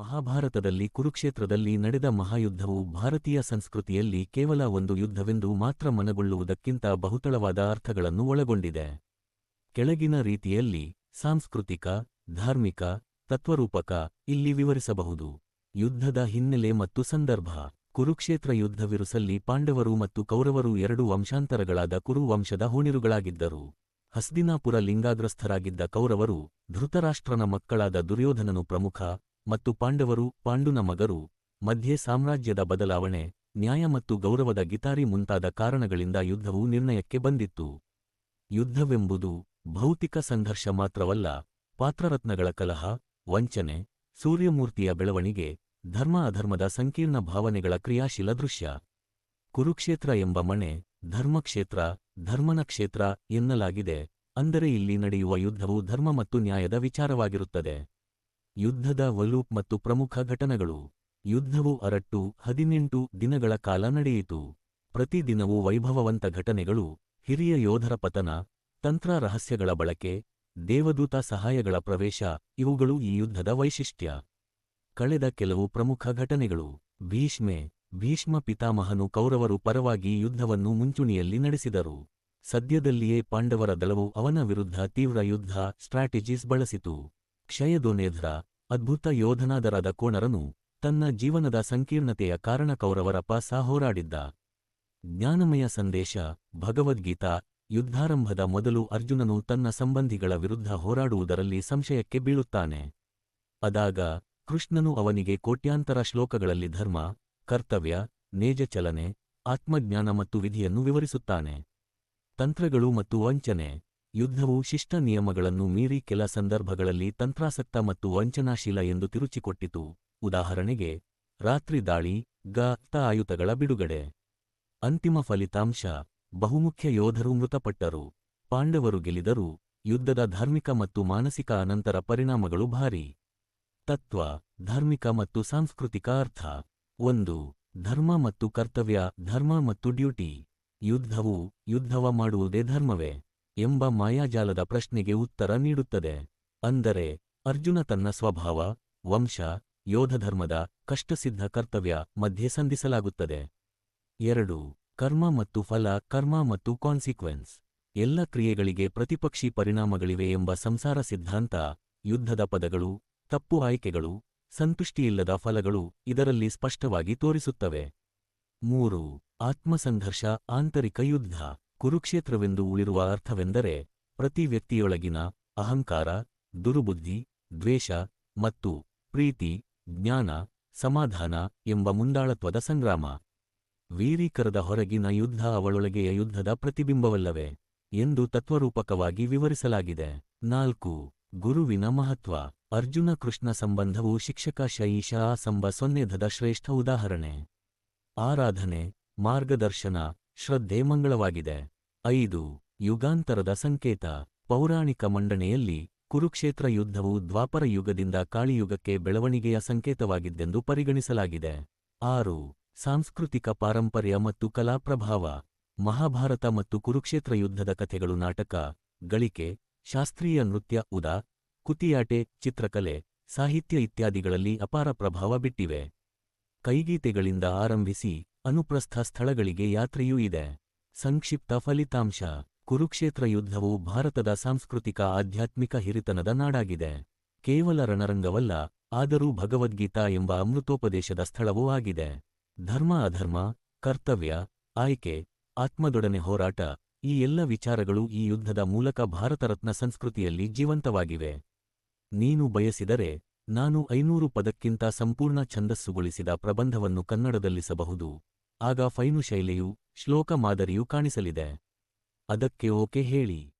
ಮಹಾಭಾರತದಲ್ಲಿ ಕುರುಕ್ಷೇತ್ರದಲ್ಲಿ ನಡೆದ ಮಹಾಯುದ್ಧವು ಭಾರತೀಯ ಸಂಸ್ಕೃತಿಯಲ್ಲಿ ಕೇವಲ ಒಂದು ಯುದ್ಧವೆಂದು ಮಾತ್ರ ಮನಗೊಳ್ಳುವುದಕ್ಕಿಂತ ಬಹುತಳವಾದ ಅರ್ಥಗಳನ್ನು ಒಳಗೊಂಡಿದೆ. ಕೆಳಗಿನ ರೀತಿಯಲ್ಲಿ ಸಾಂಸ್ಕೃತಿಕ, ಧಾರ್ಮಿಕ, ತತ್ವರೂಪಕ ಇಲ್ಲಿ ವಿವರಿಸಬಹುದು. ಯುದ್ಧದ ಹಿನ್ನೆಲೆ ಮತ್ತು ಸಂದರ್ಭ. ಕುರುಕ್ಷೇತ್ರ ಯುದ್ಧವಿರುಸಲ್ಲಿ ಪಾಂಡವರು ಮತ್ತು ಕೌರವರು ಎರಡು ವಂಶಾಂತರಗಳಾದ ಕುರು ವಂಶದ ಹೋಣಿರುಗಳಾಗಿದ್ದರು. ಹಸ್ದಿನಾಪುರ ಲಿಂಗಾಗ್ರಸ್ಥರಾಗಿದ್ದ ಕೌರವರು ಧೃತರಾಷ್ಟ್ರನ ಮಕ್ಕಳಾದ ದುರ್ಯೋಧನನು ಪ್ರಮುಖ ಮತ್ತು ಪಾಂಡವರು ಪಾಂಡುನ ಮಗರು ಮಧ್ಯೆ ಸಾಮ್ರಾಜ್ಯದ ಬದಲಾವಣೆ, ನ್ಯಾಯ ಮತ್ತು ಗೌರವದ ಗಿತಾರಿ ಮುಂತಾದ ಕಾರಣಗಳಿಂದ ಯುದ್ಧವು ನಿರ್ಣಯಕ್ಕೆ ಬಂದಿತ್ತು. ಯುದ್ಧವೆಂಬುದು ಭೌತಿಕ ಸಂಘರ್ಷ ಮಾತ್ರವಲ್ಲ, ಪಾತ್ರರತ್ನಗಳ ಕಲಹ, ವಂಚನೆ, ಸೂರ್ಯಮೂರ್ತಿಯ ಬೆಳವಣಿಗೆ, ಧರ್ಮ ಅಧರ್ಮದ ಸಂಕೀರ್ಣ ಭಾವನೆಗಳ ಕ್ರಿಯಾಶೀಲ ದೃಶ್ಯ. ಕುರುಕ್ಷೇತ್ರ ಎಂಬ ಮಣೆ, ಧರ್ಮಕ್ಷೇತ್ರ, ಧರ್ಮನ ಕ್ಷೇತ್ರ ಎನ್ನಲಾಗಿದೆ, ಅಂದರೆ ಇಲ್ಲಿ ನಡೆಯುವ ಯುದ್ಧವು ಧರ್ಮ ಮತ್ತು ನ್ಯಾಯದ ವಿಚಾರವಾಗಿರುತ್ತದೆ. ಯುದ್ಧದ ವಲೂಪ್ ಮತ್ತು ಪ್ರಮುಖ ಘಟನೆಗಳು. ಯುದ್ಧವು ಅರಟ್ಟು ಹದಿನೆಂಟು ದಿನಗಳ ಕಾಲ ನಡೆಯಿತು. ಪ್ರತಿದಿನವೂ ವೈಭವವಂತ ಘಟನೆಗಳು, ಹಿರಿಯ ಯೋಧರ ಪತನ, ತಂತ್ರ ರಹಸ್ಯಗಳ ಬಳಕೆ, ದೇವದೂತ ಸಹಾಯಗಳ ಪ್ರವೇಶ, ಇವುಗಳು ಈ ಯುದ್ಧದ ವೈಶಿಷ್ಟ್ಯ. ಕಳೆದ ಕೆಲವು ಪ್ರಮುಖ ಘಟನೆಗಳು, ಭೀಷ್ಮೆ, ಭೀಷ್ಮ ಪಿತಾಮಹನು ಕೌರವರು ಪರವಾಗಿ ಯುದ್ಧವನ್ನು ಮುಂಚೂಣಿಯಲ್ಲಿ ನಡೆಸಿದರು. ಸದ್ಯದಲ್ಲಿಯೇ ಪಾಂಡವರ ದಳವು ಅವನ ವಿರುದ್ಧ ತೀವ್ರ ಯುದ್ಧ ಸ್ಟ್ರಾಟಜೀಸ್ ಬಳಸಿತು. ಕ್ಷಯದೋನೇಧ್ರ ಅದ್ಭುತ ಯೋಧನಾದರಾದ ಕೋಣರನು ತನ್ನ ಜೀವನದ ಸಂಕೀರ್ಣತೆಯ ಕಾರಣ ಕೌರವರ ಪಾಸ ಹೋರಾಡಿದ್ದ. ಜ್ಞಾನಮಯ ಸಂದೇಶ, ಭಗವದ್ಗೀತಾ, ಯುದ್ಧಾರಂಭದ ಮೊದಲು ಅರ್ಜುನನು ತನ್ನ ಸಂಬಂಧಿಗಳ ವಿರುದ್ಧ ಹೋರಾಡುವುದರಲ್ಲಿ ಸಂಶಯಕ್ಕೆ ಬೀಳುತ್ತಾನೆ. ಅದಾಗ ಕೃಷ್ಣನು ಅವನಿಗೆ ಕೋಟ್ಯಾಂತರ ಶ್ಲೋಕಗಳಲ್ಲಿ ಧರ್ಮ, ಕರ್ತವ್ಯ, ನೇಜ ಚಲನೆ, ಆತ್ಮಜ್ಞಾನ ಮತ್ತು ವಿಧಿಯನ್ನು ವಿವರಿಸುತ್ತಾನೆ. ತಂತ್ರಗಳು ಮತ್ತು ವಂಚನೆ ಯುದ್ಧವು ಶಿಷ್ಟ ನಿಯಮಗಳನ್ನು ಮೀರಿ ಕೆಲ ಸಂದರ್ಭಗಳಲ್ಲಿ ತಂತ್ರಾಸಕ್ತ ಮತ್ತು ವಂಚನಾಶೀಲ ಎಂದು ತಿರುಚಿಕೊಟ್ಟಿತು. ಉದಾಹರಣೆಗೆ, ರಾತ್ರಿ ದಾಳಿ, ಗ, ತ ಆಯುತಗಳ ಬಿಡುಗಡೆ. ಅಂತಿಮ ಫಲಿತಾಂಶ, ಬಹುಮುಖ್ಯ ಯೋಧರು ಮೃತಪಟ್ಟರು. ಪಾಂಡವರು ಗೆಲಿದರು ಯುದ್ಧದ ಧಾರ್ಮಿಕ ಮತ್ತು ಮಾನಸಿಕ ಅನಂತರ ಪರಿಣಾಮಗಳು ಭಾರಿ. ತತ್ವ, ಧಾರ್ಮಿಕ ಮತ್ತು ಸಾಂಸ್ಕೃತಿಕ ಅರ್ಥ. ಒಂದು, ಧರ್ಮ ಮತ್ತು ಕರ್ತವ್ಯ, ಧರ್ಮ ಮತ್ತು ಡ್ಯೂಟಿ. ಯುದ್ಧವು, ಯುದ್ಧವ ಮಾಡುವುದೇ ಧರ್ಮವೇ. ಎಂಬ ಮಾಯಾಜಾಲದ ಪ್ರಶ್ನೆಗೆ ಉತ್ತರ ನೀಡುತ್ತದೆ. ಅಂದರೆ, ಅರ್ಜುನ ತನ್ನ ಸ್ವಭಾವ, ವಂಶ, ಯೋಧಧರ್ಮದ ಕಷ್ಟಸಿದ್ಧ ಕರ್ತವ್ಯ ಮಧ್ಯೆ ಸಂಧಿಸಲಾಗುತ್ತದೆ. ಎರಡು, ಕರ್ಮ ಮತ್ತು ಫಲ, ಕರ್ಮ ಮತ್ತು ಕಾನ್ಸಿಕ್ವೆನ್ಸ್. ಎಲ್ಲ ಕ್ರಿಯೆಗಳಿಗೆ ಪ್ರತಿಪಕ್ಷಿ ಪರಿಣಾಮಗಳಿವೆ ಎಂಬ ಸಂಸಾರ ಸಿದ್ಧಾಂತ, ಯುದ್ಧದ ಪದಗಳು, ತಪ್ಪು ಆಯ್ಕೆಗಳು, ಸಂತುಷ್ಟಿಯಿಲ್ಲದ ಫಲಗಳು ಇದರಲ್ಲಿ ಸ್ಪಷ್ಟವಾಗಿ ತೋರಿಸುತ್ತವೆ. ಮೂರು, ಆತ್ಮಸಂಘರ್ಷ, ಆಂತರಿಕ ಯುದ್ಧ. ಕುರುಕ್ಷೇತ್ರವೆಂದು ಉಳಿರುವ ಅರ್ಥವೆಂದರೆ ಪ್ರತಿ ವ್ಯಕ್ತಿಯೊಳಗಿನ ಅಹಂಕಾರ, ದುರುಬುದ್ಧಿ, ದ್ವೇಷ ಮತ್ತು ಪ್ರೀತಿ, ಜ್ಞಾನ, ಸಮಾಧಾನ ಎಂಬ ಮುಂದಾಳತ್ವದ ಸಂಗ್ರಾಮ. ವೀರೀಕರದ ಹೊರಗಿನ ಯುದ್ಧ ಅವಳೊಳಗೆಯ ಯುದ್ಧದ ಪ್ರತಿಬಿಂಬವಲ್ಲವೇ ಎಂದು ತತ್ವರೂಪಕವಾಗಿ ವಿವರಿಸಲಾಗಿದೆ. ನಾಲ್ಕು, ಗುರುವಿನ ಮಹತ್ವ. ಅರ್ಜುನ ಕೃಷ್ಣ ಸಂಬಂಧವು ಶಿಕ್ಷಕ ಶೈಷ ಸಂಬ ಸೊನ್ನೆಧದ ಶ್ರೇಷ್ಠ ಉದಾಹರಣೆ. ಆರಾಧನೆ, ಮಾರ್ಗದರ್ಶನ ಶ್ರದ್ಧೆ ಮಂಗಳವಾಗಿದೆ. ಐದು, ಯುಗಾಂತರದ ಸಂಕೇತ. ಪೌರಾಣಿಕ ಮಂಡನೆಯಲ್ಲಿ ಕುರುಕ್ಷೇತ್ರ ಯುದ್ಧವು ದ್ವಾಪರ ಯುಗದಿಂದ ಕಾಳಿಯುಗಕ್ಕೆ ಬೆಳವಣಿಗೆಯ ಸಂಕೇತವಾಗಿದ್ದೆಂದು ಪರಿಗಣಿಸಲಾಗಿದೆ. ಆರು, ಸಾಂಸ್ಕೃತಿಕ ಪಾರಂಪರ್ಯ ಮತ್ತು ಕಲಾ ಪ್ರಭಾವ. ಮಹಾಭಾರತ ಮತ್ತು ಕುರುಕ್ಷೇತ್ರ ಯುದ್ಧದ ಕಥೆಗಳು ನಾಟಕ, ಗಳಿಕೆ, ಶಾಸ್ತ್ರೀಯ ನೃತ್ಯ, ಉದಾ, ಕುತಿಯಾಟೆ, ಚಿತ್ರಕಲೆ, ಸಾಹಿತ್ಯ ಇತ್ಯಾದಿಗಳಲ್ಲಿ ಅಪಾರ ಪ್ರಭಾವ ಬಿಟ್ಟಿವೆ. ಕೈಗೀತೆಗಳಿಂದ ಆರಂಭಿಸಿ ಅನುಪ್ರಸ್ಥ ಸ್ಥಳಗಳಿಗೆ ಯಾತ್ರೆಯೂ ಇದೆ. ಸಂಕ್ಷಿಪ್ತ ಫಲಿತಾಂಶ. ಕುರುಕ್ಷೇತ್ರ ಯುದ್ಧವು ಭಾರತದ ಸಾಂಸ್ಕೃತಿಕ ಆಧ್ಯಾತ್ಮಿಕ ಹಿರಿತನದ ನಾಡಾಗಿದೆ. ಕೇವಲ ರಣರಂಗವಲ್ಲ, ಆದರೂ ಭಗವದ್ಗೀತಾ ಎಂಬ ಅಮೃತೋಪದೇಶದ ಸ್ಥಳವೂ ಆಗಿದೆ. ಧರ್ಮ ಅಧರ್ಮ, ಕರ್ತವ್ಯ, ಆಯ್ಕೆ, ಆತ್ಮದೊಡನೆ ಹೋರಾಟ, ಈ ಎಲ್ಲ ವಿಚಾರಗಳು ಈ ಯುದ್ಧದ ಮೂಲಕ ಭಾರತರತ್ನ ಸಂಸ್ಕೃತಿಯಲ್ಲಿ ಜೀವಂತವಾಗಿವೆ. ನೀನು ಬಯಸಿದರೆ ನಾನು ಐನೂರು ಪದಕ್ಕಿಂತ ಸಂಪೂರ್ಣ ಛಂದಸ್ಸುಗೊಳಿಸಿದ ಪ್ರಬಂಧವನ್ನು ಕನ್ನಡದಲ್ಲಿಸಬಹುದು. ಆಗ ಫೈನು ಶೈಲಿಯು ಶ್ಲೋಕ ಮಾದರಿಯೂ ಕಾಣಿಸಲಿದೆ. ಅದಕ್ಕೆ ಓಕೆ ಹೇಳಿ.